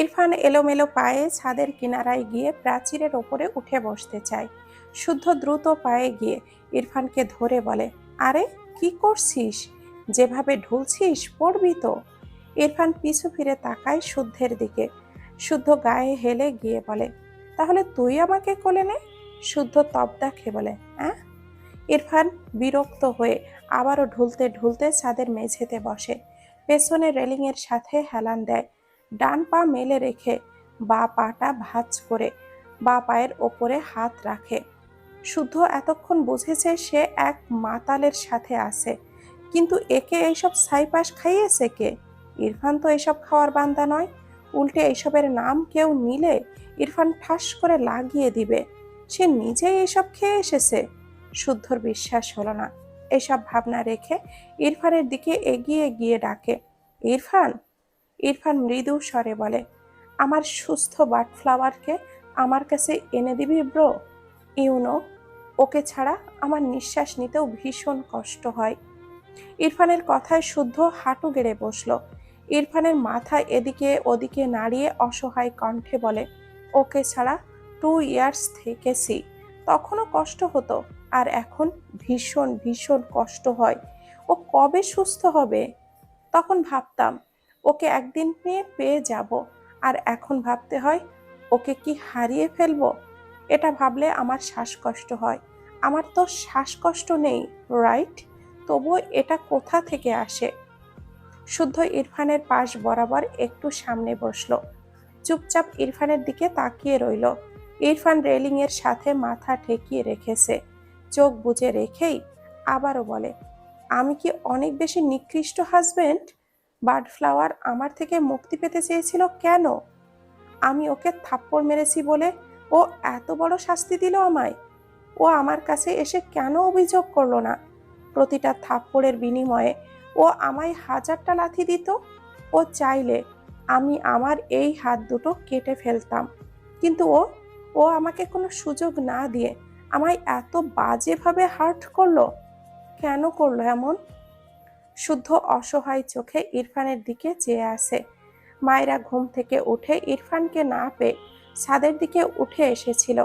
ইরফান এলোমেলো পায়ে ছাদের কিনারায় গিয়ে প্রাচীরের ওপরে উঠে বসতে চায়। শুদ্ধ দ্রুত পায়ে গিয়ে ইরফানকে ধরে বলে, আরে, কি করছিস? যেভাবে ঢুলছিস, পড়বি তো। ইরফান পিছু ফিরে তাকায় শুদ্ধের দিকে। শুদ্ধ গায়ে হেলে গিয়ে বলে, তাহলে তুই আমাকে কোলে নে? শুদ্ধ তবদা খেয়ে বলে হ্যাঁ ইরফান বিরক্ত হয়ে আবারও ঢুলতে ঢুলতে ছাদের মেঝেতে বসে। পেছনে রেলিংয়ের সাথে হেলান দেয় ডান পা মেলে রেখে বা পাটা ভাঁজ করে বা পায়ের ওপরে হাত রাখে। শুদ্ধ এতক্ষণ বুঝেছে সে এক মাতালের সাথে আছে। কিন্তু একে এইসব সাইপাস খাইয়েছে কে? ইরফান তো এসব খাওয়ার বান্দা নয়। উল্টে এইসবের নাম কেউ নিলে ইরফান ঠাস করে লাগিয়ে দিবে। সে নিজেই এসব খেয়ে এসেছে। শুদ্ধর বিশ্বাস হলো না। এসব ভাবনা রেখে ইরফানের দিকে এগিয়ে গিয়ে ডাকে, ইরফান ইরফান মৃদু স্বরে বলে, আমার সুস্থ বাটফ্লাওয়ারকে আমার কাছে এনে দিবি ব্রো? ইউনো, ওকে ছাড়া আমার নিঃশ্বাস নিতেও ভীষণ কষ্ট হয়। ইরফানের কথায় শুদ্ধ হাঁটু গেড়ে বসল। ইরফানের মাথা এদিকে ওদিকে নাড়িয়ে অসহায় কণ্ঠে বলে, ওকে ছাড়া টু ইয়ার্স থেকেছি। তখনও কষ্ট হতো আর এখন ভীষণ ভীষণ কষ্ট হয়। ও কবে সুস্থ হবে? তখন ভাবতাম ওকে একদিন পেয়ে পেয়ে যাব। আর এখন ভাবতে হয়, ওকে কি হারিয়ে ফেলব? এটা ভাবলে আমার শ্বাসকষ্ট হয়। আমার তো শ্বাসকষ্ট নেই রাইট তবুও এটা কোথা থেকে আসে? শুদ্ধ ইরফানের পাশ বরাবর একটু সামনে বসল। চুপচাপ ইরফানের দিকে তাকিয়ে রইল। ইরফান রেলিংয়ের সাথে মাথা ঠেকিয়ে রেখেছে। চোখ বুজে রেখেই আবারও বলে, আমি কি অনেক বেশি নিকৃষ্ট হাজবেন্ড বার্ড ফ্লাওয়ার আমার থেকে মুক্তি পেতে চেয়েছিল কেন? আমি ওকে থাপ্পড় মেরেছি বলে ও এত বড় শাস্তি দিল আমায়। ও আমার কাছে এসে কেন অভিযোগ করল না? প্রতিটা থাপ্পড়ের বিনিময়ে ও আমায় হাজারটা লাথি দিত। ও চাইলে আমি আমার এই হাত দুটো কেটে ফেলতাম। কিন্তু ও ও আমাকে কোনো সুযোগ না দিয়ে আমায় এত বাজেভাবে হার্ট করল। কেন করল এমন? শুদ্ধ অসহায় চোখে ইরফানের দিকে চেয়ে আসে মায়েরা ঘুম থেকে উঠে ইরফানকে না পেয়ে ছাদের দিকে উঠে এসেছিল।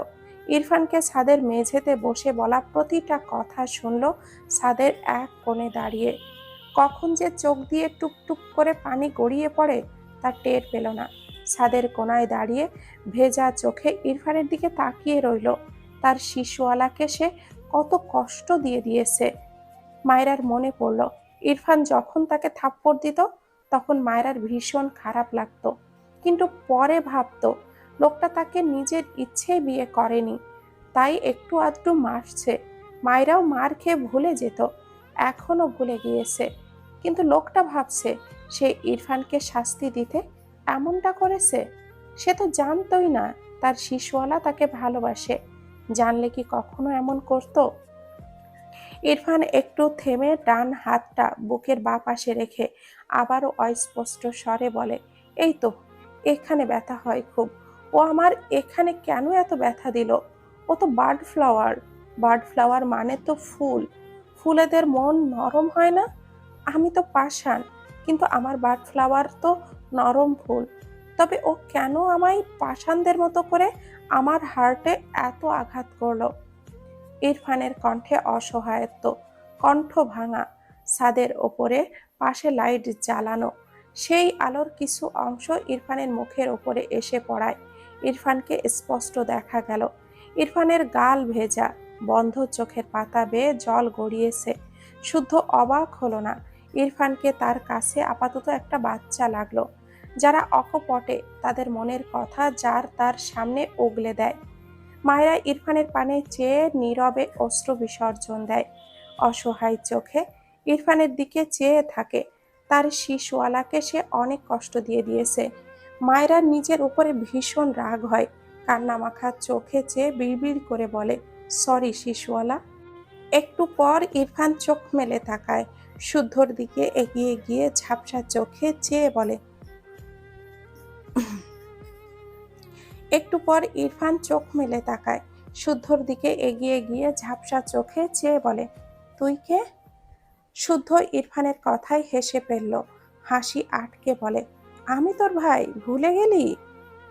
ইরফানকে ছাদের মেঝেতে বসে বলা প্রতিটা কথা শুনল ছাদের এক কোণে দাঁড়িয়ে। কখন যে চোখ দিয়ে টুকটুক করে পানি গড়িয়ে পড়ে তা টের পেল না। ছাদের কোনায় দাঁড়িয়ে ভেজা চোখে ইরফানের দিকে তাকিয়ে রইল। তার শিশুওয়ালাকে সে কত কষ্ট দিয়ে দিয়েছে। মায়েরার মনে পড়ল ইরফান যখন তাকে থাপ্পড় দিত, তখন মায়েরার ভীষণ খারাপ লাগতো। কিন্তু পরে ভাবতো, লোকটা তাকে নিজের ইচ্ছে বিয়ে করেনি। তাই একটু আধটু মারছে। মায়েরাও মার খেয়ে ভুলে যেত, এখনও ভুলে গিয়েছে। কিন্তু লোকটা ভাবছে, সে ইরফানকে শাস্তি দিতে এমনটা করেছে? সে তো জানতই না, তার শিশুওয়ালা তাকে ভালোবাসে। জানলে কি কখনো এমন করতো? ইরফান একটু থেমে ডান হাতটা বুকের বা পাশে রেখে আবারও অস্পষ্ট স্বরে বলে, এই তো, এখানে ব্যথা হয় খুব। ও আমার এখানে কেন এত ব্যথা দিল? ও তো বার্ড ফ্লাওয়ার। বার্ড ফ্লাওয়ার মানে তো ফুল। ফুলেদের মন নরম হয় না? আমি তো পাষাণ, কিন্তু আমার বার্ড ফ্লাওয়ার তো নরম ফুল। তবে ও কেন আমায় পাষাণদের মতো করে আমার হার্টে এত আঘাত করল? ইরফানের কণ্ঠে অসহায়ত্ব, কণ্ঠ ভাঙা ছাদের ওপরে পাশে লাইট জ্বালানো। সেই আলোর কিছু অংশ ইরফানের মুখের ওপরে এসে পড়ায়। ইরফানকে স্পষ্ট দেখা গেল। ইরফানের গাল ভেজা, বন্ধ চোখের পাতা বেয়ে জল গড়িয়েছে। শুদ্ধ অবাক হলো না। ইরফানকে তার কাছে আপাতত একটা বাচ্চা লাগল। যারা অকপটে তাদের মনের কথা যার তার সামনে উগলে দেয়। মায়েরা ইরফানের পানে চেয়ে নীরবে অস্ত্র বিসর্জন দেয়। অসহায় চোখে ইরফানের দিকে চেয়ে থাকে। তার শিশুওয়ালাকে সে অনেক কষ্ট দিয়ে দিয়েছে। মায়েরা নিজের উপরে ভীষণ রাগ হয়। কান্না কান্নামাখা চোখে চেয়ে বিড়বিড় করে বলে, সরি শিশুওয়ালা। একটু পর ইরফান চোখ মেলে তাকায়। শুদ্ধর দিকে এগিয়ে গিয়ে ঝাপসা চোখে চেয়ে বলে একটু পর ইরফান চোখ মেলে তাকায়। শুদ্ধর দিকে এগিয়ে গিয়ে ঝাপসা চোখে চেয়ে বলে, তুই কে? শুদ্ধ ইরফানের কথাই হেসে ফেলল। হাসি আটকে বলে, আমি তোর ভাই, ভুলে গেলি?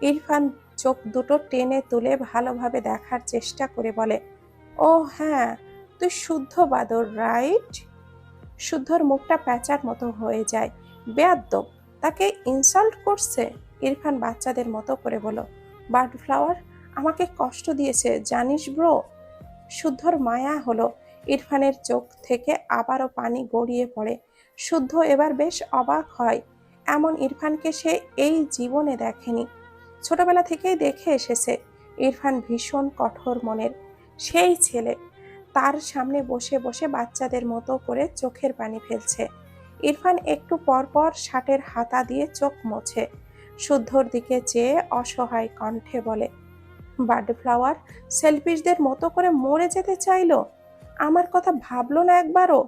ইরফান চোখ দুটো টেনে তুলে ভালোভাবে দেখার চেষ্টা করে বলে, ও হ্যাঁ তুই শুদ্ধ বাদর, রাইট? শুদ্ধর মুখটা প্যাঁচার মতো হয়ে যায়। বেয়াদ্দব, তাকে ইনসাল্ট করছে? ইরফান বাচ্চাদের মতো করে বলো বার্ড ফ্লাওয়ার আমাকে কষ্ট দিয়েছে, জানিস ব্রো? শুদ্ধর মায়া হলো ইরফানের চোখ থেকে আবারও পানি গড়িয়ে পড়ে। শুদ্ধ এবার বেশ অবাক হয়, এমন ইরফানকে সে এই জীবনে দেখেনি। ছোটবেলা থেকেই দেখে এসেছে ইরফান ভীষণ কঠোর মনের সেই ছেলে। তার সামনে বসে বসে বাচ্চাদের মতো করে চোখের পানি ফেলছে। ইরফান একটু পর পর শার্টের হাতা দিয়ে চোখ মোছে। শুদ্ধর দিকে চেয়ে অসহায় কণ্ঠে বলে, বার্ড ফ্লাওয়ার, সেলফিশদের মতো করে মরে যেতে চাইলো? আমার কথা ভাবলো না একবারও?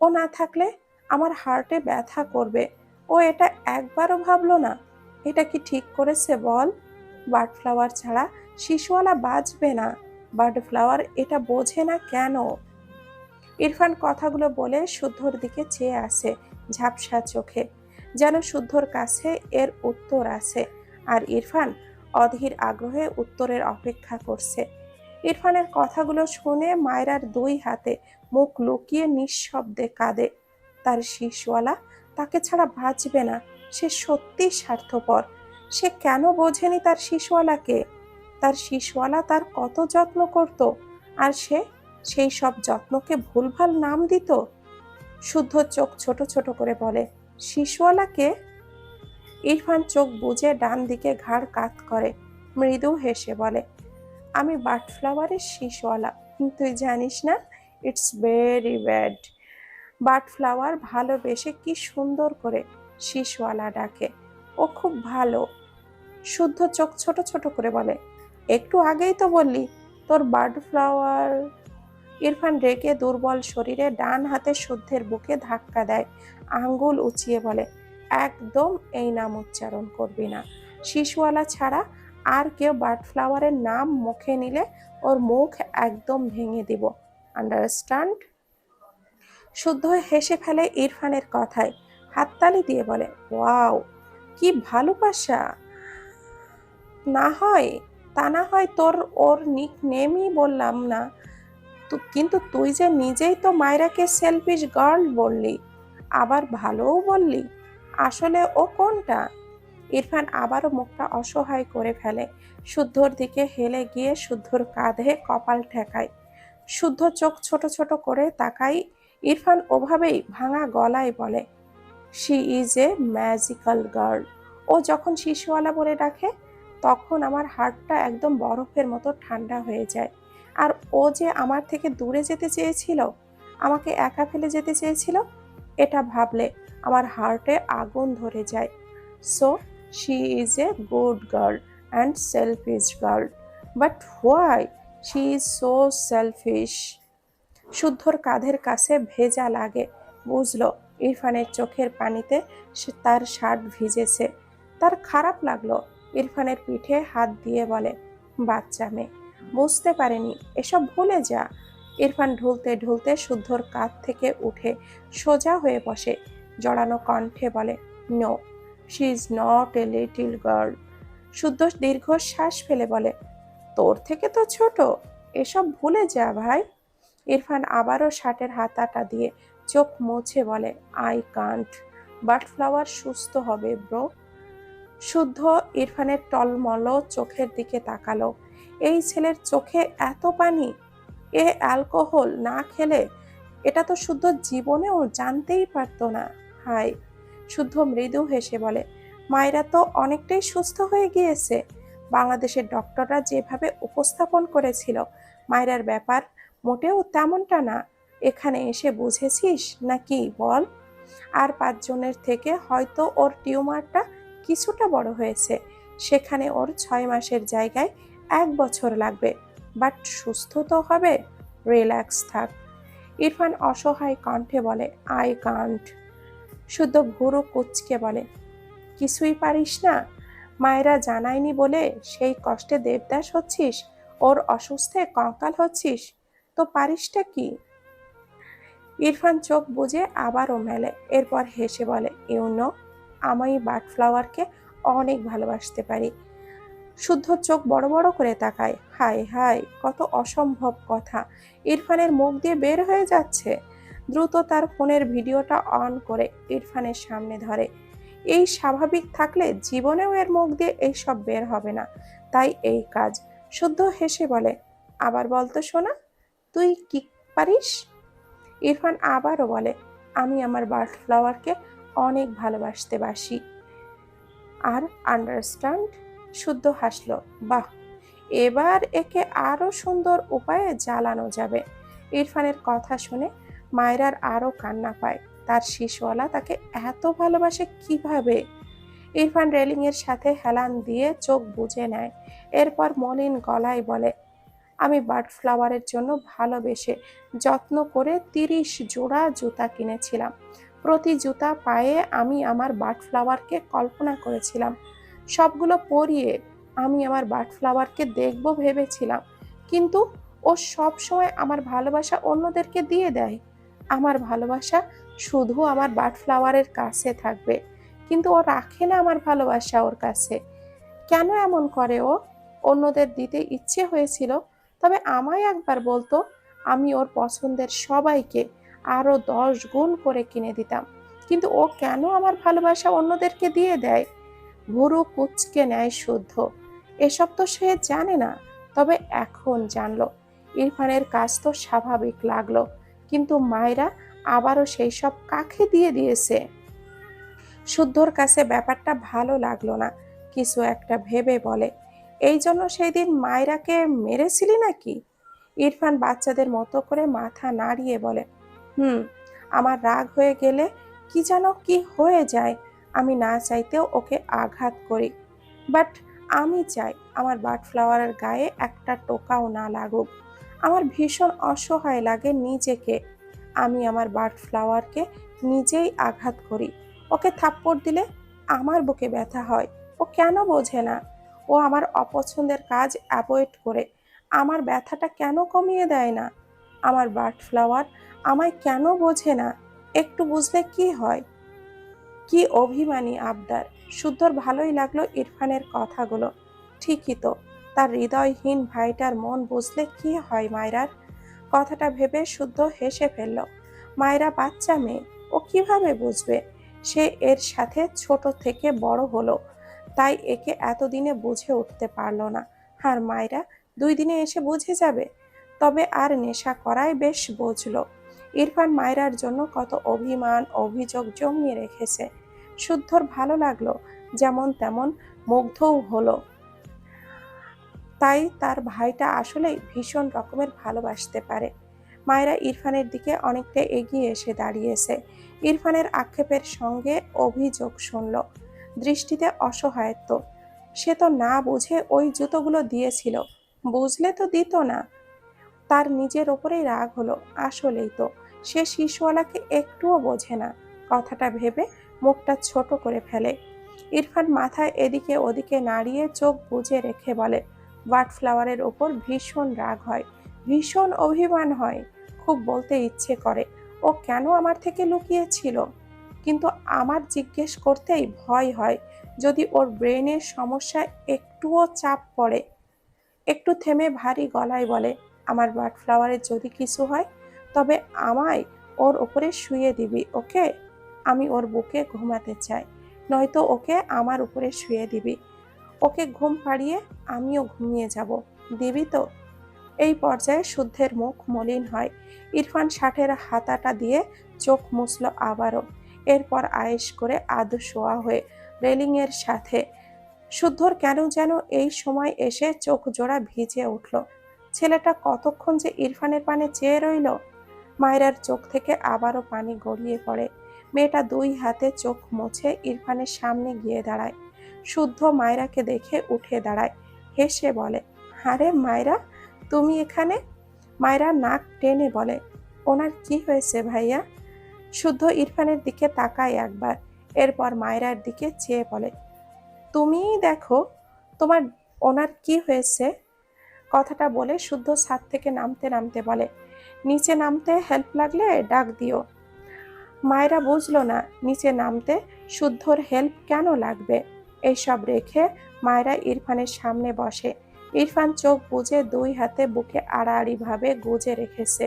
ও না থাকলে আমার হার্টে ব্যথা করবে। ও এটা একবারও ভাবলো না। এটা কি ঠিক করেছে বল? বার্ড ফ্লাওয়ার ছাড়া শিশুওয়ালা বাঁচবে না। বার্ড ফ্লাওয়ার এটা বোঝে না কেন? ইরফান কথাগুলো বলে শুদ্ধর দিকে চেয়ে আসে ঝাপসা চোখে। যেন শুদ্ধর কাছে এর উত্তর আছে। আর ইরফান অধীর আগ্রহে উত্তরের অপেক্ষা করছে। ইরফানের কথাগুলো শুনে মায়রার দুই হাতে মুখ লুকিয়ে নিঃশব্দে কাঁদে। তার শিশওয়ালা তাকে ছাড়া বাঁচবে না। সে সত্যি স্বার্থপর। সে কেন বোঝেনি তার শিশুওয়ালাকে? তার শিশুওয়ালা তার কত যত্ন করত? আর সে সেই সব যত্নকে ভুলভাল নাম দিত? শুদ্ধ চোখ ছোট ছোট করে বলে শিশুওয়ালাকে ইরফান চোখ বুজে ডান দিকে ঘাড় কাত করে, মৃদু হেসে বলে, আমি বাটফ্লাওয়ারের শিশুওয়ালা তুই জানিস না? It's very bad. বাটফ্লাওয়ার ভালোবেসে কি সুন্দর করে শিশুওয়ালা ডাকে। ও খুব ভালো, শুদ্ধ চোখ ছোট ছোট করে বলে, একটু আগেই তো বললি, তোর বার্ড ফ্লাওয়ার ইরফান রেগে দুর্বল শরীরে ডান হাতে শুদ্ধের বুকে ধাক্কা দেয়। আঙ্গুল উঁচিয়ে বলে, একদম এই নাম উচ্চারণ করবি না। শিশুওয়ালা ছাড়া আর কেউ বার্ড ফ্লাওয়ারের নাম মুখে নিলে ওর মুখ একদম ভেঙে দিব। আন্ডারস্ট্যান্ড? শুদ্ধ হেসে ফেলে ইরফানের কথায়। হাততালি দিয়ে বলে, ওয়াও, কি ভালোবাসা। না হয়, তা না হয় তোর ওর নিক নেমই বললাম না। তু- কিন্তু তুই যে নিজেই তো মায়রাকে সেলফিশ গার্ল বললি, আবার ভালোও বললি, আসলে ও কোনটা? ইরফান আবারও মুখটা অসহায় করে ফেলে, শুদ্ধর দিকে হেলে গিয়ে শুদ্ধর কাঁধে কপাল ঠেকায়। শুদ্ধ চোখ ছোট ছোট করে তাকাই, ইরফান ওভাবেই ভাঙা গলায় বলে she is a magical girl ও যখন শিশুওয়ালা বলে ডাকে, তখন আমার হার্টটা একদম বরফের মতো ঠান্ডা হয়ে যায়। আর ও যে আমার থেকে দূরে যেতে চেয়েছিল, আমাকে একা ফেলে যেতে চেয়েছিল, এটা ভাবলে আমার হার্টে আগুন ধরে যায়। So she is a good girl and selfish girl but why she is so selfish শুদ্ধর কাঁধের কাছে ভেজা লাগে, বুঝলো? ইরফানের চোখের পানিতে সে তার শার্ট ভিজেছে। তার খারাপ লাগল, ইরফানের পিঠে হাত দিয়ে বলে, বাচ্চা মেয়ে। বুঝতে পারেনি। এসব ভুলে যা। ইরফান ঢুলতে ঢুলতে শুদ্ধর কাঁধ থেকে উঠে সোজা হয়ে বসে। জড়ানো কণ্ঠে বলে, no she is not a little girl Shuddho দীর্ঘশ্বাস ফেলে বলে, তোর থেকে তো ছোট, এসব ভুলে যা ভাই। ইরফান আবারও শার্টের হাতাটা দিয়ে চোখ মুছে বলে আই কান্ট বাট ফ্লাওয়ার সুস্থ হবে ব্রো শুদ্ধ ইরফানের টলমল চোখের দিকে তাকালো। এই ছেলের চোখে এত পানি? এ অ্যালকোহল না খেলে এটা তো শুদ্ধ জীবনেও জানতেই পারতো না। হাই শুদ্ধ মৃদু হেসে বলে, মায়েরা তো অনেকটাই সুস্থ হয়ে গিয়েছে। বাংলাদেশের ডক্টররা যেভাবে উপস্থাপন করেছিল, মায়েরার ব্যাপার মোটেও তেমনটা না। এখানে এসে বুঝেছিস নাকি বল? আর পাঁচজনের থেকে হয়তো ওর টিউমারটা কিছুটা বড় হয়েছে। সেখানে ওর ছয় মাসের জায়গায় এক বছর লাগবে বাট সুস্থ তো হবে? রিল্যাক্স থাক। ইরফান অসহায় কণ্ঠে বলে আই কান্ট শুদ্ধ ভুরু কুচকে বলে, কিছুই পারিস না? মায়েরা জানায়নি বলে সেই কষ্টে দেবদাস হচ্ছিস? ওর অসুস্থে কঙ্কাল হচ্ছিস? তো পারিসটা কি? ইরফান চোখ বুজে আবারও মেলে, এরপর হেসে বলে ইউনো আমি বাট ফ্লাওয়ারকে অনেক ভালোবাসতে পারি। শুদ্ধ চোখ বড় বড় করে তাকায়। হায় হায়, কত অসম্ভব কথা। ইরফানের মুখ দিয়ে বের হয়ে যাচ্ছে। দ্রুত তার ফোনের ভিডিওটা অন করে ইরফানের সামনে ধরে। এই স্বাভাবিক থাকলে জীবনেও এর মুখ দিয়ে এইসব বের হবে না। তাই এই কাজ। শুদ্ধ হেসে বলে, আবার বলতো শোনা তুই কি পারিস? ইরফান আবারও বলে, আমি আমার বার্ড ফ্লাওয়ারকে অনেক ভালোবাসতে বাসি। আর আন্ডারস্ট্যান্ড শুদ্ধ হাসল, বাহ, এবার একে আরও সুন্দর উপায়ে জ্বালানো যাবে। ইরফানের কথা শুনে মায়রার আরও কান্না পায়। তার শিশওয়ালা তাকে এত ভালোবাসে কীভাবে? ইরফান রেলিং এর সাথে হেলান দিয়ে চোখ বুজে নেয়। এরপর মলিন গলায় বলে, আমি বার্ড ফ্লাওয়ারের জন্য ভালোবেসে যত্ন করে তিরিশ জোড়া জুতা কিনেছিলাম। প্রতি জুতা পায়ে আমি আমার বার্ড ফ্লাওয়ারকে কল্পনা করেছিলাম। সবগুলো পরিয়ে আমি আমার বার্ড ফ্লাওয়ারকে দেখব ভেবেছিলাম। কিন্তু ও সব সময় আমার ভালোবাসা অন্যদেরকে দিয়ে দেয়। আমার ভালোবাসা শুধু আমার বার্ড ফ্লাওয়ারের কাছে থাকবে। কিন্তু ও রাখে না আমার ভালোবাসা ওর কাছে। কেন এমন করে ও? অন্যদের দিতে ইচ্ছে হয়েছিল। তবে আমায় একবার বলতো, আমি ওর পছন্দের সবাইকে আরও দশ গুণ করে কিনে দিতাম। কিন্তু ও কেন আমার ভালোবাসা অন্যদেরকে দিয়ে দেয়? ভুরু কুচকে নেয় শুদ্ধ। এসব তো সে জানে না, তবে এখন জানলো। ইরফানের কাজ তো স্বাভাবিক লাগল, কিন্তু মায়েরা আবারও সেই সব কাকে দিয়ে দিয়েছে? শুদ্ধর কাছে ব্যাপারটা ভালো লাগল না, কিছু একটা ভেবে বলে। এই জন্য সেই দিন মায়রাকে মেরেছিলি নাকি? ইরফান বাচ্চাদের মতো করে মাথা নাড়িয়ে বলে, হুম, আমার রাগ হয়ে গেলে কি যেন কি হয়ে যায় আমি না চাইতেও ওকে আঘাত করি। বাট আমি চাই আমার বার্ড ফ্লাওয়ারের গায়ে একটা টোকাও না লাগুক। আমার ভীষণ অসহায় লাগে নিজেকে। আমি আমার বার্ড ফ্লাওয়ারকে নিজেই আঘাত করি। ওকে থাপ্পড় দিলে আমার বুকে ব্যথা হয়। ও কেন বোঝে না? ও আমার অপছন্দের কাজ অ্যাভয়েড করে। আমার ব্যথাটা কেন কমিয়ে দেয় না? আমার বার্ড ফ্লাওয়ার আমায় কেন বোঝে না? একটু বুঝলে কি হয়? কি অভিমানী আবদার। শুদ্ধর ভালোই লাগল ইরফানের কথাগুলো। ঠিকই তো, তার হৃদয়হীন ভাইটার মন বুঝলে কি হয় মায়রার? কথাটা ভেবে শুদ্ধ হেসে ফেলল, মায়রা বাচ্চা মেয়ে, ও কীভাবে বুঝবে? সে এর সাথে ছোট থেকে বড় হলো, তাই একে এতদিনে বুঝে উঠতে পারল না। আর মায়রা দুই দিনে এসে বুঝে যাবে। তবে আর নেশা করায় বেশ বুঝলো। ইরফান মায়রার জন্য কত অভিমান, অভিযোগ জমিয়ে রেখেছে। শুদ্ধর ভালো লাগল, যেমন তেমন মুগ্ধও হলো। তাই তার ভাইটা আসলেই ভীষণ রকমের ভালোবাসতে পারে। মায়েরা ইরফানের দিকে অনেকটা এগিয়ে এসে দাঁড়িয়েছে। ইরফানের আক্ষেপের সঙ্গে অভিযোগ শুনল। দৃষ্টিতে অসহায়ত্ব। সে তো না বুঝে ওই জুতোগুলো দিয়েছিল। বুঝলে তো দিত না। তার নিজের ওপরেই রাগ হলো, আসলেই তো। সে শিশুওয়ালাকে একটুও বোঝে না। কথাটা ভেবে মুখটা ছোট করে ফেলে। ইরফান মাথায় এদিকে ওদিকে নাড়িয়ে চোখ বুজে রেখে বলে ওয়াট ফ্লাওয়ারের ওপর ভীষণ রাগ হয়, ভীষণ অভিমান হয়। খুব বলতে ইচ্ছে করে, ও কেন আমার থেকে লুকিয়েছিল? কিন্তু আমার জিজ্ঞেস করতেই ভয় হয়, যদি ওর ব্রেনের সমস্যা একটুও চাপ পড়ে। একটু থেমে ভারী গলায় বলে, আমার বাট ফ্লাওয়ারের যদি কিছু হয় তবে আমায় ওর ওপরে শুয়ে দিবি, ওকে? আমি ওর বুকে ঘুমাতে চাই, নয়তো ওকে আমার উপরে শুয়ে দিবি। ওকে ঘুম পাড়িয়ে আমিও ঘুমিয়ে যাব, দিবি তো? এই পর্যায়ে শুদ্ধের মুখ মলিন হয়। ইরফান ষাটের হাতাটা দিয়ে চোখ মুছল আবারও। এরপর আয়েশ করে আদু শোয়া হয়ে রেলিংয়ের সাথে। শুদ্ধর কেন যেন এই সময় এসে চোখ জোড়া ভিজে উঠল। ছেলেটা কতক্ষণ যে ইরফানের পানে চেয়ে রইল? মায়রার চোখ থেকে আবারও পানি গড়িয়ে পড়ে। মেয়েটা দুই হাতে চোখ মুছে ইরফানের সামনে গিয়ে দাঁড়ায়। শুদ্ধ মায়রাকে দেখে উঠে দাঁড়ায়। হেসে বলে, আরে মায়রা, তুমি এখানে? মায়রা নাক টেনে বলে, ওনার কি হয়েছে ভাইয়া? শুদ্ধ ইরফানের দিকে তাকায় একবার। এরপর মায়রার দিকে চেয়ে বলে তুমিই দেখো, তোমার, ওনার কি হয়েছে? কথাটা বলে শুদ্ধ ছাদ থেকে নামতে নামতে বলে নিচে নামতে হেল্প লাগলে ডাক দিও। মায়েরা বুঝলো না নিচে নামতে শুদ্ধর হেল্প কেন লাগবে। এইসব রেখে মায়েরা ইরফানের সামনে বসে। ইরফান চোখ বুজে দুই হাতে বুকে আড়াআড়িভাবে গুজে রেখেছে।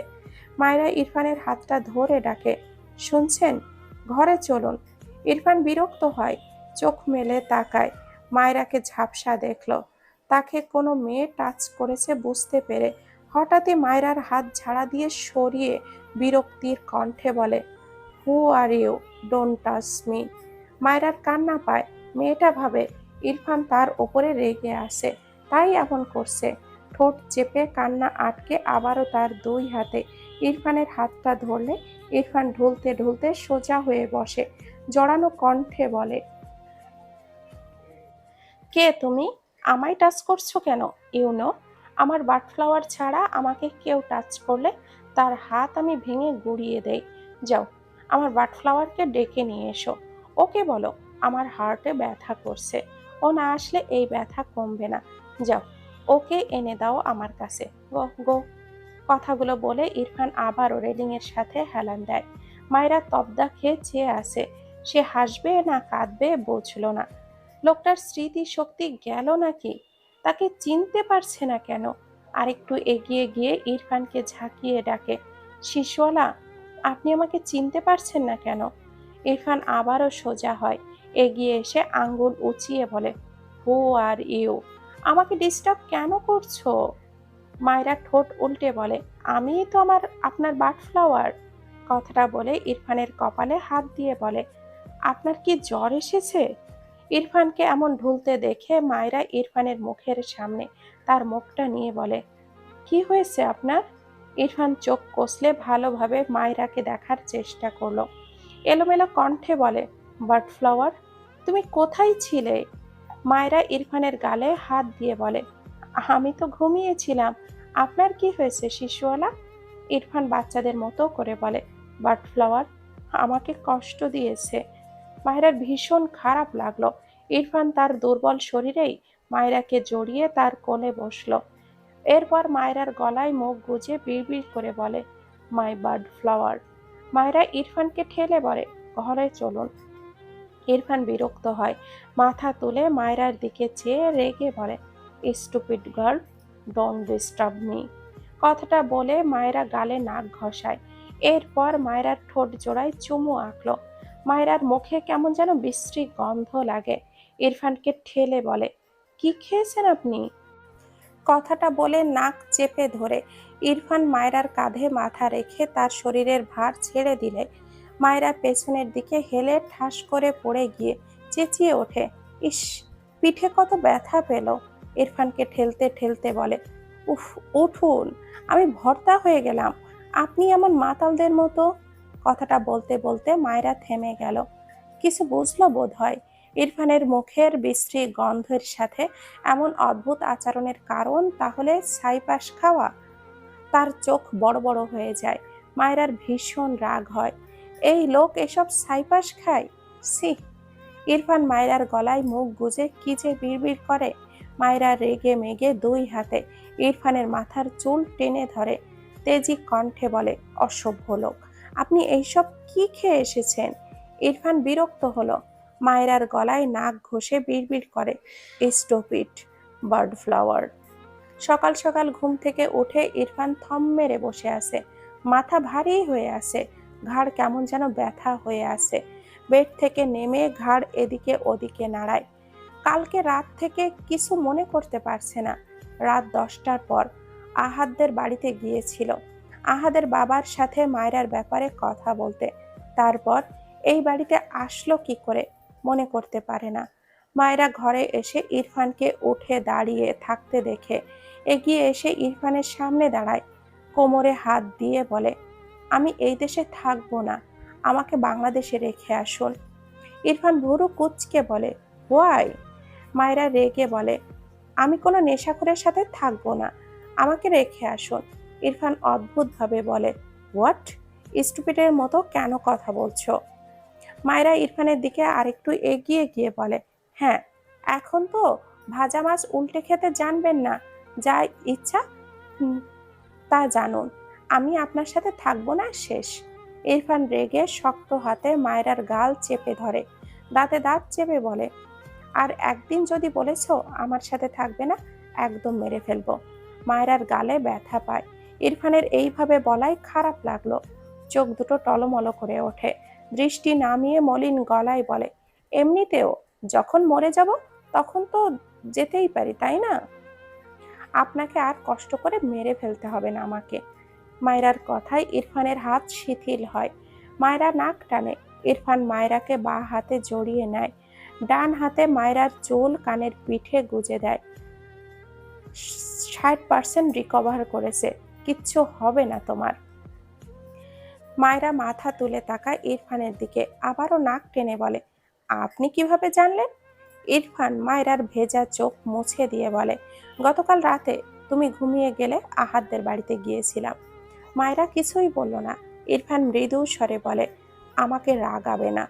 মায়েরা ইরফানের হাতটা ধরে ডাকে, শুনছেন? ঘরে চলুন। ইরফান বিরক্ত হয়, চোখ মেলে তাকায়। মায়েরাকে ঝাপসা দেখল, তাকে কোনো মেয়ে টাচ করেছে বুঝতে পেরে। হঠাৎই মায়রার হাত ঝাড়া দিয়ে সরিয়ে বিরক্তির কণ্ঠে বলে, who are you, don't touch me. মায়রার কান্না পায়। মেয়েটা ভাবে, ইরফান তার ওপরে রেগে আসে তাই এমন করছে। ঠোঁট চেপে কান্না আটকে আবারও তার দুই হাতে ইরফানের হাতটা ধরলে ইরফান ঢুলতে ঢুলতে সোজা হয়ে বসে, জড়ানো কণ্ঠে বলে, কে তুমি? আমায় টাচ করছ কেন? ইউনো আমার বাটফ্লাওয়ার ছাড়া আমাকে কেউ টাচ করলে তার হাত আমি ভেঙে গুড়িয়ে দেই। যাও, আমার বাটফ্লাওয়ারকে ডেকে নিয়ে এসো। ওকে বলো, আমার হার্টে ব্যথা করছে। ও না আসলে এই ব্যথা কমবে না। যাও, ওকে এনে দাও আমার কাছে। গো গো। কথাগুলো বলে ইরফান আবারও রেলিংয়ের সাথে হেলান দেয়। মায়েরা তবদা খেয়ে চেয়ে আসে সে হাসবে না কাঁদবে বুঝলো না। লোকটার স্মৃতি শক্তি গেল নাকি? তাকে চিনতে পারছে না কেন। আরেকটু এগিয়ে গিয়ে ইরফানকে ঝাঁকিয়ে ডাকে শিশুয়ালা আপনি আমাকে চিনতে পারছেন না কেন? ইরফান আবারও সোজা হয়, এগিয়ে এসে আঙ্গুল উঁচিয়ে বলে, হু আর ইউ, আমাকে ডিস্টার্ব কেন করছ? মায়েরা ঠোঁট উল্টে বলে, আমি তো আমার, আপনার বাটফ্লাওয়ার কথাটা বলে ইরফানের কপালে হাত দিয়ে বলে, আপনার কি জ্বর এসেছে? ইরফানকে এমন ঢুলতে দেখে মায়েরা ইরফানের মুখের সামনে তার মুখটা নিয়ে বলে, কি হয়েছে আপনার? ইরফান চোখ কষলে ভালোভাবে মায়রাকে দেখার চেষ্টা করল। এলোমেলো কণ্ঠে বলে, বার্ডফ্লাওয়ার, তুমি কোথায় ছিলে? মায়েরা ইরফানের গালে হাত দিয়ে বলে, আমি তো ঘুমিয়েছিলাম। আপনার কি হয়েছে, শিশুওয়ালা? ইরফান বাচ্চাদের মতো করে বলে, বার্ডফ্লাওয়ার, আমাকে কষ্ট দিয়েছে। মায়েরার ভীষণ খারাপ লাগল। ইরফান তার দুর্বল শরীরেই মায়েরাকে জড়িয়ে তার কোলে বসল। এরপর মায়েরার গলায় মুখ গুজে বিড়বিড় করে বলে, মাই বার্ড ফ্লাওয়ার। মায়েরা ইরফানকে ঠেলে বলে, ঘরে চলুন। ইরফান বিরক্ত হয়, মাথা তুলে মায়েরার দিকে চেয়ে রেগে বলে, stupid girl, don't disturb me. কথাটা বলে মায়েরা গালে নাক ঘষায়। এরপর মায়েরার ঠোঁট জোড়ায় চুমু আঁকলো। মায়েরার মুখে কেমন যেন বিশ্রী গন্ধ লাগে। ইরফানকে ঠেলে বলে, কি খেয়েছেন আপনি? কথাটা বলে নাক চেপে ধরে ইরফান মায়রার কাঁধে মাথা রেখে তার শরীরের ভার ছেড়ে দিলে। মায়রা পেছনের দিকে হেলে ঠাস করে পড়ে গিয়ে চেঁচিয়ে ওঠে। ইস, পিঠে কত ব্যথা পেল। ইরফানকে ঠেলতে ঠেলতে বলে, উফ, উঠুন, আমি ভর্তা হয়ে গেলাম। আপনি এমন মাতালদের মতো কথাটা বলতে বলতে মায়েরা থেমে গেল। কিছু বুঝলো বোধ হয় ইরফানের মুখের বিশ্রী গন্ধের সাথে এমন অদ্ভুত আচরণের কারণ, তাহলে সাইপাস খাওয়া তার চোখ বড় বড় হয়ে যায়, মায়েরার ভীষণ রাগ হয়। এই লোক এসব সাইপাস খায়? সি ইরফান মায়েরার গলায় মুখ গুজে কি যে বিড়বিড় করে। মায়েরা রেগে মেগে দুই হাতে ইরফানের মাথার চুল টেনে ধরে, তেজি কণ্ঠে বলে, অসভ্য লোক। আপনি এইসব কি খেয়ে এসেছেন? ইরফান বিরক্ত হলো। মায়েরার গলায় নাক ঘষে বিড়বিড় করে স্টোপিট বার্ড ফ্লাওয়ার সকাল সকাল ঘুম থেকে উঠে ইরফান থম মেরে বসে আছে। মাথা ভারী হয়ে আছে। ঘাড় কেমন যেন ব্যথা হয়ে আছে। বেড থেকে নেমে ঘাড় এদিকে ওদিকে নাড়ায়। কালকে রাত থেকে কিছু মনে করতে পারছে না। রাত দশটার পর আহাদদের বাড়িতে গিয়েছিল। আহাদের বাবার সাথে মায়রার ব্যাপারে কথা বলতে। তারপর এই বাড়িতে আসলো কি করে মনে করতে পারে না। মায়েরা ঘরে এসে ইরফানকে উঠে দাঁড়িয়ে থাকতে দেখে এগিয়ে এসে ইরফানের সামনে দাঁড়ায়। কোমরে হাত দিয়ে বলে, আমি এই দেশে থাকব না, আমাকে বাংলাদেশে রেখে আসুন। ইরফান ভুরু কুচকে বলে, হোয়াই? মায়েরা রেগে বলে, আমি কোনো নেশাখোরের সাথে থাকব না, আমাকে রেখে আসুন। ইরফান অদ্ভুতভাবে বলে হোয়াট স্টুপিডের মতো কেন কথা বলছো? মায়েরা ইরফানের দিকে আরেকটু এগিয়ে গিয়ে বলে হ্যাঁ এখন তো ভাজা মাছ উল্টে খেতে জানবেন না। যা ইচ্ছা তা জানুন। আমি আপনার সাথে থাকব না শেষ। ইরফান রেগে শক্ত হাতে মায়রার গাল চেপে ধরে, দাঁতে দাঁত চেপে বলে, আর একদিন যদি বলেছ আমার সাথে থাকবে না, একদম মেরে ফেলব। মায়রার গালে ব্যথা পায়। ইরফানের এইভাবে বলাই খারাপ লাগল। চোখ দুটো টলমলো করে ওঠে। দৃষ্টি নামিয়ে মলিন গলায় বলে, এমনিতেও যখন মরে যাব, তখন তো যেতেই পারি, তাই না? আপনাকে আর কষ্ট করে মেরে ফেলতে হবে না আমাকে। মায়রার কথায় ইরফানের হাত শিথিল হয়। মায়রা নাক টানে। ইরফান মায়রাকে বা হাতে জড়িয়ে নেয়। ডান হাতে মায়রার চুল কানের পিঠে গুজে দেয়। ষাট পার্সেন্ট রিকভার করেছে। কিচ্ছু হবে না তোমার। মায়েরা মাথা তুলে তাকায় ইরফানের দিকে, আবারও নাক টেনে বলে, আপনি কীভাবে জানলেন? ইরফান মায়রার ভেজা চোখ মুছে দিয়ে বলে, গতকাল রাতে তুমি ঘুমিয়ে গেলে আহাতদের বাড়িতে গিয়েছিলাম। মায়েরা কিছুই বলল না। ইরফান মৃদু স্বরে বলে, আমাকে রাগাবে না।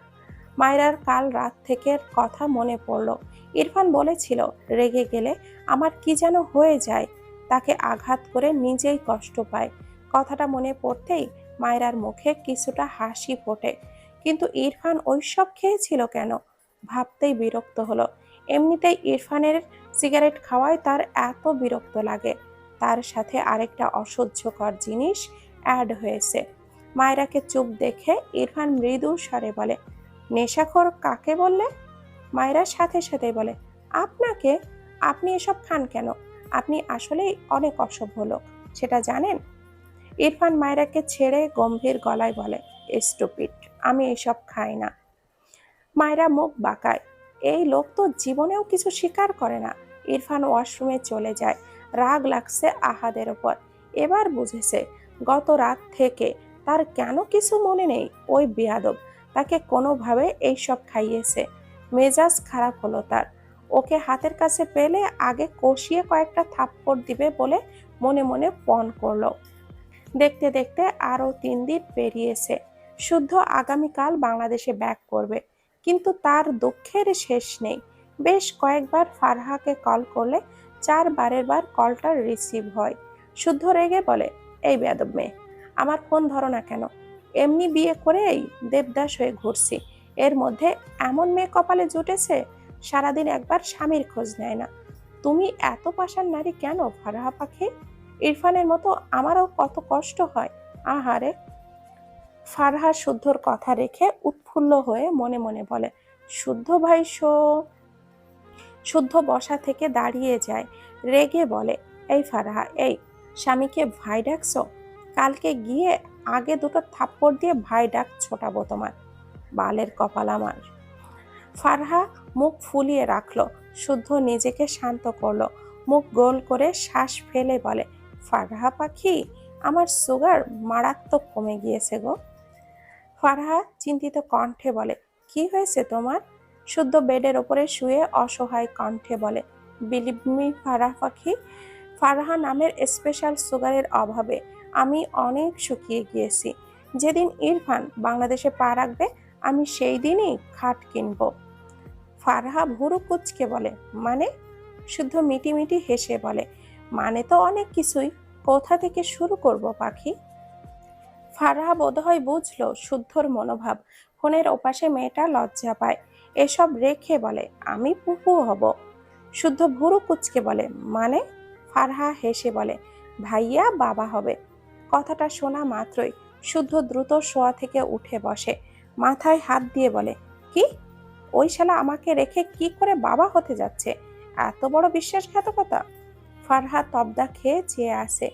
মায়েরার কাল রাত থেকে কথা মনে পড়ল। ইরফান বলেছিল, রেগে গেলে আমার কি যেন হয়ে যায়? তাকে আঘাত করে নিজেই কষ্ট পায়। কথাটা মনে পড়তেই মায়রার মুখে কিছুটা হাসি ফোটে। কিন্তু ইরফান ওইসব খেয়েছিল কেন? ভাবতেই বিরক্ত হলো। এমনিতেই ইরফানের সিগারেট খাওয়ায় তার এত বিরক্ত লাগে। তার সাথে আরেকটা অসহ্যকর জিনিস অ্যাড হয়েছে। মায়রাকে চুপ দেখে ইরফান মৃদু স্বরে বলে, নেশাখোর কাকে বললে? মায়রার সাথে সাথে বলে, আপনাকে? আপনি এসব খান কেন? আপনি আসলেই অনেক অসভ্য লোক, সেটা জানেন? ইরফান মায়রাকে ছেড়ে গম্ভীর গলায় বলে স্টুপিট আমি এসব খাই না। মায়রা মুখ বাঁকায়, এই লোক তো জীবনেও কিছু স্বীকার করে না। ইরফান ওয়াশরুমে চলে যায়, রাগ লাগছে আহাদের ওপর। এবার বুঝেছে, গত রাত থেকে তার কেন কিছু মনে নেই, ওই বেয়াদব, তাকে কোনোভাবে এইসব খাইয়েছে। মেজাজ খারাপ হলো তার। ওকে হাতের কাছে পেলে আগে কষিয়ে কয়েকটা থাপ্পড় দিবে বলে মনে মনে পণ করল। দেখতে দেখতে আরও তিন দিন পেরিয়েছে। শুদ্ধ আগামীকাল বাংলাদেশে ব্যাক করবে। কিন্তু তার দুঃখের শেষ নেই। বেশ কয়েকবার ফারহাকে কল করলে চার বারের বার কলটা রিসিভ হয়। শুদ্ধ রেগে বলে, এই বেদব মেয়ে, আমার ফোন ধরো না কেন? এমনি বিয়ে করেই দেবদাস হয়ে ঘুরছি। এর মধ্যে এমন মেয়ে কপালে জুটেছে সারাদিন একবার স্বামীর খোঁজ নেয় না। তুমি এত পাশার নারী কেন ফারহা পাখি? ইরফানের মতো আমারও কত কষ্ট হয়। আহারে। ফারহা শুদ্ধর কথা রেখে উৎফুল্ল হয়ে মনে মনে বলে, শুদ্ধ ভাই শুদ্ধ বসা থেকে দাঁড়িয়ে যায়। রেগে বলে, এই ফারহা এই, স্বামীকে ভাই ডাকছো? কালকে গিয়ে আগে দুটো থাপ্পড় দিয়ে ভাই ডাক ছোটাবো তোমার, বালের কপাল আমার। ফারহা মুখ ফুলিয়ে রাখল। শুদ্ধ নিজেকে শান্ত করল। মুখ গোল করে শ্বাস ফেলে বলে ফারহা পাখি, আমার সুগার মারাত্মক কমে গিয়েছে গো। ফারহা চিন্তিত কণ্ঠে বলে, কি হয়েছে তোমার? শুদ্ধ বেডের ওপরে শুয়ে অসহায় কণ্ঠে বলে বিলিভ মি ফারাহ পাখি ফারহা নামের স্পেশাল সুগারের অভাবে আমি অনেক শুকিয়ে গিয়েছি। যেদিন ইরফান বাংলাদেশে পা রাখবে, আমি সেই দিনই খাট কিনব। ফারহা ভুরু কুচকে বলে মানে? শুদ্ধ মিটি মিটি হেসে বলে মানে তো অনেক কিছুই, কোথা থেকে শুরু করব পাখি? ফারহা বোধহয় বুঝলো শুদ্ধর মনোভাব, ফোনের ওপাশে মেয়েটা লজ্জা পায়, এসব রেখে বলে, আমি পুপু হব। শুদ্ধ ভুরু কুচকে বলে মানে? ফারহা হেসে বলে, ভাইয়া বাবা হবে। কথাটা শোনা মাত্রই শুদ্ধ দ্রুত শোয়া থেকে উঠে বসে, মাথায় হাত দিয়ে বলে, কি? ওই শালা আমাকে রেখে কি করে বাবা হতে যাচ্ছে? এত বড় বিশ্বাসঘাতকতা। ফারহা তবদা খেয়ে চেয়ে আসে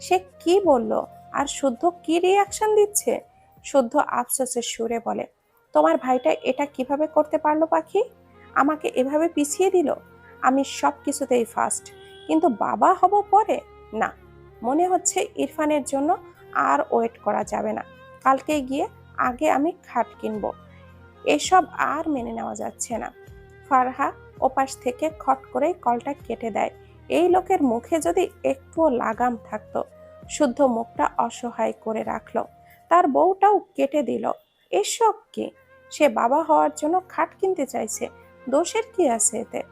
সে কি বলল? আর শুদ্ধ কি রিয়াকশন দিচ্ছে? শুদ্ধ আফসোসের সুরে বলে, তোমার ভাইটা এটা কীভাবে করতে পারল পাখি? আমাকে এভাবে পিছিয়ে দিল? আমি সব কিছুতেই ফার্স্ট কিন্তু বাবা হব পরে? না, মনে হচ্ছে ইরফানের জন্য আর ওয়েট করা যাবে না। কালকে গিয়ে আগে আমি খাট কিনবো। এসব আর মেনে নেওয়া যাচ্ছে না। ফারহা ওপাশ থেকে খট করে কলটা কেটে দেয়। এই লোকের মুখে যদি একটুও লাগাম থাকতো, শুদ্ধ মুখটা অসহায় করে রাখল। তার বউটাও কেটে দিল। এসব কি? সে বাবা হওয়ার জন্য খাট কিনতে চাইছে। দোষের কি আছে এতে?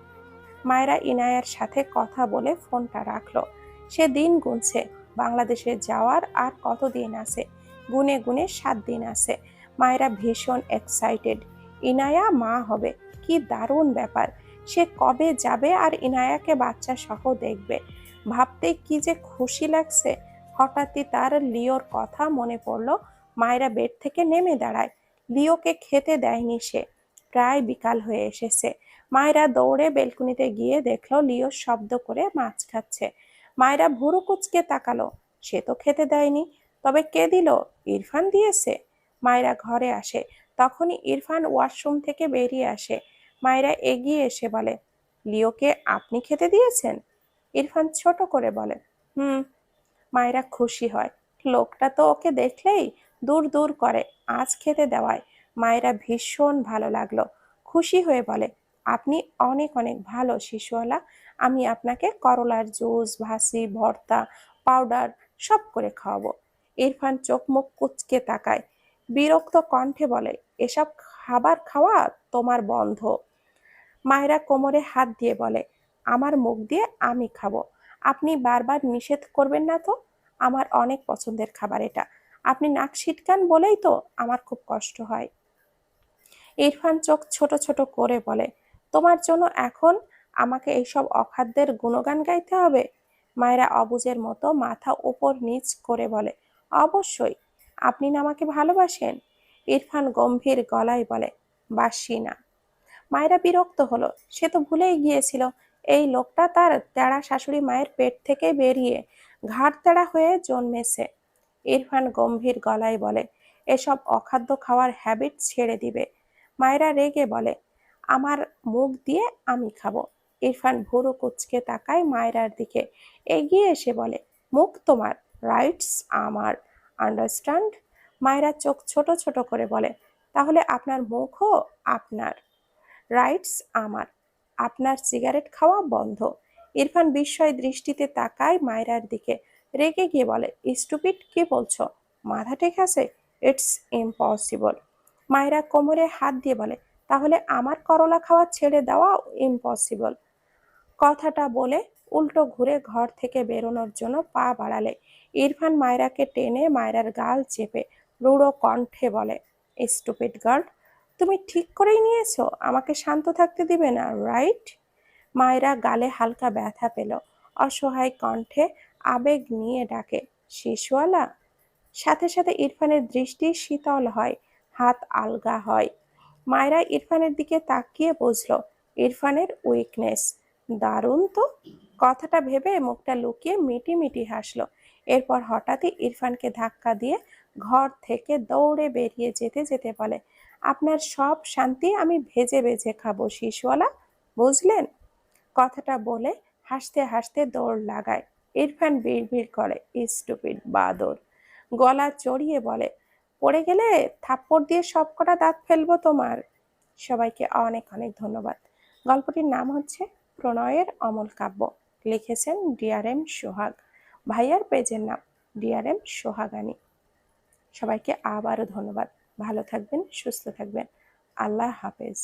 মায়েরা ইনায়ার সাথে কথা বলে ফোনটা রাখল। সে দিন গুনছে। বাংলাদেশে যাওয়ার আর কতদিন আছে? গুনে গুনে সাত দিন আছে। মায়েরা ভীষণ এক্সাইটেড ইনায়া মা হবে। কি দারুণ ব্যাপার। সে কবে যাবে আর ইনায়াকে বাচ্চা সহ দেখবে। ভাবতে কি যে খুশি লাগছে। হঠাৎই তার লিওর কথা মনে পড়ল। মায়েরা বেড থেকে নেমে দাঁড়ায়। লিওকে খেতে দেয়নি সে। প্রায় বিকাল হয়ে এসেছে। মায়েরা দৌড়ে বেলকুনিতে গিয়ে দেখল লিও শব্দ করে মাছ খাচ্ছে। মায়েরা ভুরু কুচকে তাকালো। সে তো খেতে দেয়নি। তবে কে দিল? ইরফান দিয়েছে? মায়েরা ঘরে আসে। তখনই ইরফান ওয়াশরুম থেকে বেরিয়ে আসে। মায়েরা এগিয়ে এসে বলে, লিওকে আপনি খেতে দিয়েছেন? ইরফান ছোট করে বলে, হুম। মায়েরা খুশি হয়। লোকটা তো ওকে দেখলেই দূর দূর করে আজ খেতে দেওয়ায়। মায়েরা ভীষণ ভালো লাগল। খুশি হয়ে বলে, আপনি অনেক অনেক ভালো শিশুওয়ালা। আমি আপনাকে করলার জুস, ভাসি, ভর্তা, পাউডার সব করে খাওয়াবো। ইরফান চোখ মুখ কুচকে তাকায়। বিরক্ত কণ্ঠে বলে, এসব খাবার খাওয়া তোমার বন্ধ। মায়েরা কোমরে হাত দিয়ে বলে, আমার মুখ দিয়ে আমি খাব। আপনি বারবার নিষেধ করবেন না তো? আমার অনেক পছন্দের খাবার এটা। আপনি নাক ছিটকান বলেই তো আমার খুব কষ্ট হয়। ইরফান চোখ ছোট ছোট করে বলে, তোমার জন্য এখন আমাকে এইসব অখাদ্যের গুণগান গাইতে হবে? মায়েরা অবুজের মতো মাথা উপর নিচ করে বলে, অবশ্যই। আপনি না আমাকে ভালোবাসেন? ইরফান গম্ভীর গলায় বলে, বাসি না। মায়েরা বিরক্ত হলো। সে তো ভুলেই গিয়েছিল। এই লোকটা তার তেড়া শাশুড়ি মায়ের পেট থেকে বেরিয়ে ঘাট তেড়া হয়ে জন্মেছে। ইরফান গম্ভীর গলায় বলে, এসব অখাদ্য খাওয়ার হ্যাবিট ছেড়ে দিবে। মায়েরা রেগে বলে, আমার মুখ দিয়ে আমি খাব। ইরফান ভুরু কুচকে তাকায় মায়েরার দিকে। এগিয়ে এসে বলে, মুখ তোমার রাইটস আমার। আন্ডারস্ট্যান্ড মায়েরা চোখ ছোট ছোট করে বলে, তাহলে আপনার মুখও আপনার। রাইটস আমার। আপনার সিগারেট খাওয়া বন্ধ। ইরফান বিস্ময় দৃষ্টিতে তাকায় মায়রার দিকে। রেগে গিয়ে বলে স্টুপিড কি বলছো? মাথা ঠিক আছে? ইটস ইম্পসিবল মায়েরা কোমরে হাত দিয়ে বলে, তাহলে আমার করলা খাওয়া ছেড়ে দেওয়া ইম্পসিবল কথাটা বলে উল্টো ঘুরে ঘর থেকে বেরোনোর জন্য পা বাড়ালে। ইরফান মায়রাকে টেনে মায়রার গাল চেপে রুড়ো কণ্ঠে বলে স্টুপিড গার্ল তুমি ঠিক করেই নিয়েছো, আমাকে শান্ত থাকতে দিবে না রাইট মায়েরা গালে হালকা ব্যথা পেল, অসহায় কণ্ঠে আবেগ নিয়ে ডাকে শিশুয়ালা সাথে সাথে ইরফানের দৃষ্টি শীতল হয়, হাত আলগা হয়। মায়েরা ইরফানের দিকে তাকিয়ে বুঝলো, ইরফানের উইকনেস দারুণ তো? কথাটা ভেবে মুখটা লুকিয়ে মিটি মিটি হাসলো এরপর হঠাৎই ইরফানকে ধাক্কা দিয়ে ঘর থেকে দৌড়ে বেরিয়ে যেতে যেতে বলে, আপনার সব শান্তি আমি ভেজে ভেজে খাব, শিশুওয়ালা, বুঝলেন? কথাটা বলে হাসতে হাসতে দৌড় লাগায়। ইরফান বিড়বিড় করে, স্টুপিড বাদর। গলা চড়িয়ে বলে, পড়ে গেলে থাপ্পড় দিয়ে সব কটা দাঁত ফেলব তোমার। সবাইকে অনেক অনেক ধন্যবাদ। গল্পটির নাম হচ্ছে প্রণয়ের অমল কাব্য। লিখেছেন ডিআরএম সোহাগ। ভাইয়ার পেজের নাম ডিআরএম সোহাগানি। সবাইকে আবারও ধন্যবাদ। ভালো থাকবেন সুস্থ থাকবেন। আল্লাহ হাফেজ।